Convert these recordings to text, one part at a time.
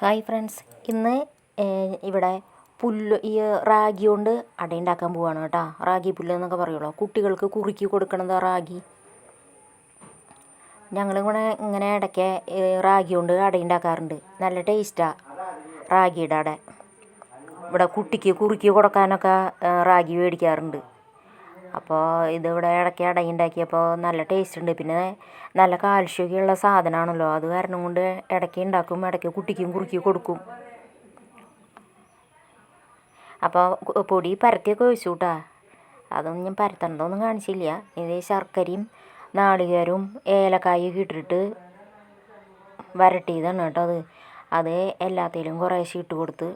Hi friends. ഇന്ന് ഇവിടെ പുല്ല് ഈ റാഗി കൊണ്ട് അട ഉണ്ടാക്കാൻ പോവാണ് കേട്ടോ. റാഗി പുല്ല് എന്നൊക്കെ പറയുള്ളൂ. കുട്ടികൾക്ക് കുറുക്കി കൊടുക്കണത് റാഗി. ഞങ്ങളിങ്ങനെ ഇങ്ങനെ ഇടയ്ക്ക് റാഗി കൊണ്ട് അട ഉണ്ടാക്കാറുണ്ട്. നല്ല ടേസ്റ്റാണ് റാഗിയുടെ അട. ഇവിടെ കുട്ടിക്ക് കുറുക്കി കൊടുക്കാനൊക്കെ റാഗി മേടിക്കാറുണ്ട്. അപ്പോൾ ഇതിവിടെ ഇടയ്ക്ക് അട ഉണ്ടാക്കിയപ്പോൾ നല്ല ടേസ്റ്റ് ഉണ്ട്. പിന്നെ നല്ല കാൽഷ്യമൊക്കെ ഉള്ള സാധനമാണല്ലോ അത് കാരണം കൊണ്ട് ഇടയ്ക്ക് ഉണ്ടാക്കും ഇടയ്ക്ക് കുട്ടിക്കും കുറുക്കി കൊടുക്കും. അപ്പോൾ പൊടി പരത്തിയൊക്കെ ഒഴിച്ചു കൂട്ടാ അതൊന്നും ഞാൻ പരത്തണ്ടതൊന്നും കാണിച്ചില്ല. ഇത് ശർക്കരയും നാളികേരവും ഏലക്കായൊക്കെ ഇട്ടിട്ട് വരട്ടിയതാണ് കേട്ടോ അത്. അത് എല്ലാത്തിലും കുറേശ്ശെ ഇട്ട് കൊടുത്ത്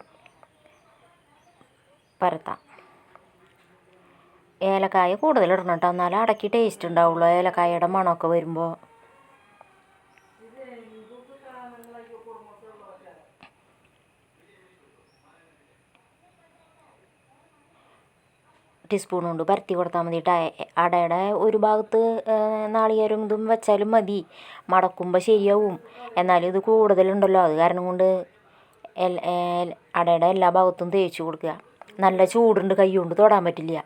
പരത്താം. ഏലക്കായ കൂടുതൽ ഇടണം കേട്ടോ. എന്നാലേ അടക്കി ടേസ്റ്റ് ഉണ്ടാവുള്ളൂ. ഏലക്കായയുടെ മണമൊക്കെ വരുമ്പോൾ ടീസ്പൂൺ കൊണ്ട് പരത്തി കൊടുത്താൽ മതി അടയുടെ ഒരു ഭാഗത്ത് നാളികേരം ഇതും വെച്ചാലും മതി. മടക്കുമ്പോൾ ശരിയാവും. എന്നാലും ഇത് കൂടുതലുണ്ടല്ലോ. അത് കാരണം കൊണ്ട് അടയുടെ എല്ലാ ഭാഗത്തും തേച്ച് കൊടുക്കുക. നല്ല ചൂടുണ്ട് കൈ കൊണ്ട് തൊടാൻ പറ്റില്ല.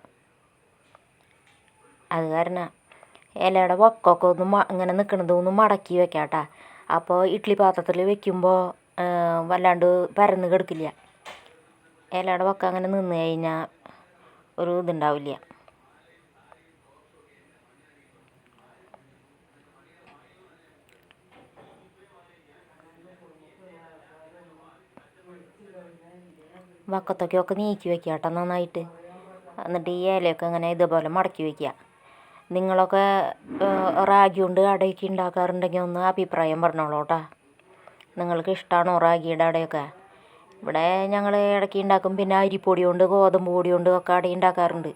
അത് കാരണം ഇലയുടെ വക്കൊക്കെ ഒന്ന് ഇങ്ങനെ നിൽക്കണത് ഒന്ന് മടക്കി വെക്കാം അപ്പോൾ ഇഡ്ഡലി പാത്രത്തിൽ വെക്കുമ്പോൾ വല്ലാണ്ട് പരന്ന് കിടക്കില്ല. ഇലയുടെ വക്ക അങ്ങനെ നിന്ന് കഴിഞ്ഞാൽ ഒരു ഇതുണ്ടാവില്ല. വക്കത്തൊക്കെ ഒക്കെ നീക്കി വെക്കുക കേട്ടോ നന്നായിട്ട്. എന്നിട്ട് ഈ ഇലയൊക്കെ ഇങ്ങനെ ഇതുപോലെ മടക്കി വയ്ക്കുക നിങ്ങളൊക്കെ റാഗി കൊണ്ട് അടയൊക്കെ ഉണ്ടാക്കാറുണ്ടെങ്കിൽ ഒന്ന് അഭിപ്രായം പറഞ്ഞോളൂ കേട്ടോ. നിങ്ങൾക്ക് ഇഷ്ടമാണോ റാഗിയുടെ അടയൊക്കെ? ഇവിടെ ഞങ്ങൾ ഇടയ്ക്ക് ഉണ്ടാക്കും. പിന്നെ അരിപ്പൊടി കൊണ്ട് ഗോതമ്പ് പൊടി കൊണ്ട് ഒക്കെ അട ഉണ്ടാക്കാറുണ്ട്.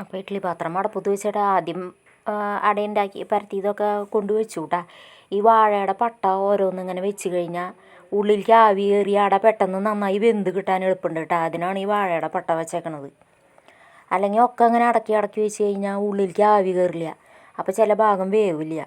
അപ്പോൾ ഇഡ്ഡലി പാത്രം അവിടെ വെച്ചിട്ട് ആദ്യം അടയുണ്ടാക്കി പരത്തിയതൊക്കെ കൊണ്ട് വെച്ചു കേട്ടാ ഈ വാഴയുടെ പട്ട ഓരോന്നിങ്ങനെ വെച്ച് കഴിഞ്ഞാൽ ഉള്ളിലേക്ക് ആവി കയറി അട പെട്ടെന്ന് നന്നായി വെന്ത് കിട്ടാൻ എളുപ്പമുണ്ട് കേട്ടോ അതിനാണ് ഈ വാഴയുടെ പട്ട വെച്ചേക്കണത്. അല്ലെങ്കിൽ ഒക്കെ അങ്ങനെ അടക്കി അടക്കി വെച്ച് കഴിഞ്ഞാൽ ഉള്ളിലേക്ക് ആവി കയറില്ല. അപ്പോൾ ചില ഭാഗം വേവില്ല.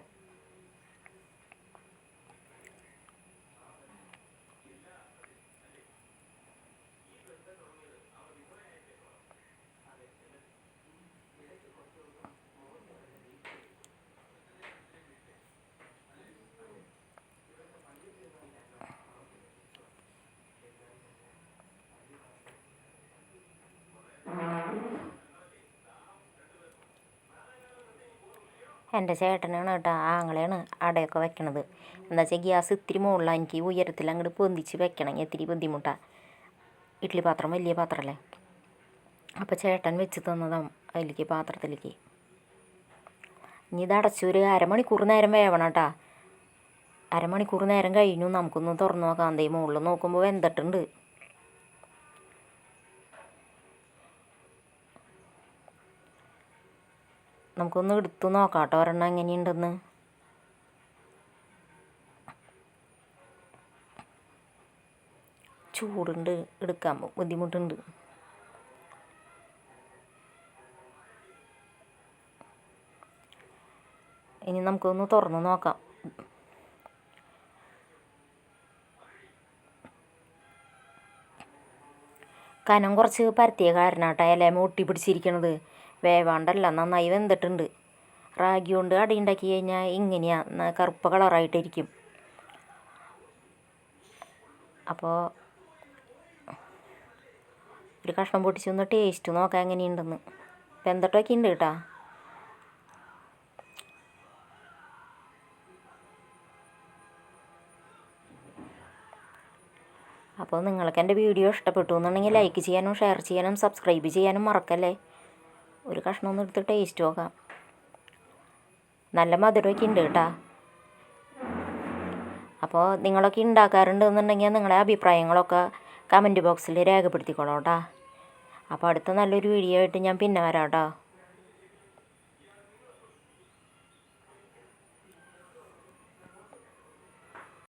എന്റെ ചേട്ടനാണ് കേട്ടോ ആങ്ങളെയാണ് അടയൊക്കെ വെക്കണത്. എന്താ വെച്ചാൽ ഗ്യാസ് ഇത്തിരി മുകളിലാണ് എനിക്ക് ഉയരത്തിൽ അങ്ങോട്ട് പൊന്തിച്ച് വെക്കണം ഇത്തിരി ബുദ്ധിമുട്ടാണ് ഇഡ്ഡലി പാത്രം വലിയ പാത്രമല്ലേ അപ്പോൾ ചേട്ടൻ വെച്ച് തന്നതാണ് അതിലേക്ക് പാത്രത്തിലേക്ക്. ഇനി ഇത് അടച്ചൊരു അരമണിക്കൂർ നേരം വേവണം കേട്ടോ. അരമണിക്കൂർ നേരം കഴിഞ്ഞു നമുക്കൊന്ന് തുറന്നു നോക്കാം. എന്തേ മുകളിൽ നോക്കുമ്പോൾ വെന്തിട്ടുണ്ട്. നമുക്കൊന്ന് എടുത്തു നോക്കാം കേട്ടോ ഒരെണ്ണം എങ്ങനെയുണ്ടെന്ന്. ചൂടുണ്ട്. എടുക്കാൻ ബുദ്ധിമുട്ടുണ്ട്. ഇനി നമുക്കൊന്ന് തുറന്ന് നോക്കാം. കനം കുറച്ച് പരത്തിയ കാരണം കേട്ടോ ഇലമ ഒട്ടി പിടിച്ചിരിക്കണത് വേവാണ്ടല്ല നന്നായി വെന്തിട്ടുണ്ട്. റാഗി കൊണ്ട് അടി ഉണ്ടാക്കി കഴിഞ്ഞാൽ ഇങ്ങനെയാണ് കറുപ്പ് കളറായിട്ടിരിക്കും. അപ്പോൾ ഒരു കഷ്ണം പൊട്ടിച്ചൊന്ന് ടേസ്റ്റ് നോക്കാം എങ്ങനെയുണ്ടെന്ന്. വെന്തട്ടൊക്കെ ഉണ്ട് കേട്ടോ. അപ്പോൾ നിങ്ങൾക്ക് എന്റെ വീഡിയോ ഇഷ്ടപ്പെട്ടു എന്നുണ്ടെങ്കിൽ ലൈക്ക് ചെയ്യാനും ഷെയർ ചെയ്യാനും സബ്സ്ക്രൈബ് ചെയ്യാനും മറക്കല്ലേ? ഒരു കഷ്ണം ഒന്ന് എടുത്ത് ടേസ്റ്റ് നോക്കാം. നല്ല മധുരമൊക്കെ ഉണ്ട് കേട്ടോ. അപ്പോൾ നിങ്ങളൊക്കെ ഉണ്ടാക്കാറുണ്ട് എന്നുണ്ടെങ്കിൽ നിങ്ങളെ അഭിപ്രായങ്ങളൊക്കെ കമന്റ് ബോക്സിൽ രേഖപ്പെടുത്തിക്കോളൂ കേട്ടോ. അപ്പോൾ അടുത്ത നല്ലൊരു വീഡിയോ ആയിട്ട് ഞാൻ പിന്നെ വരാം കേട്ടോ.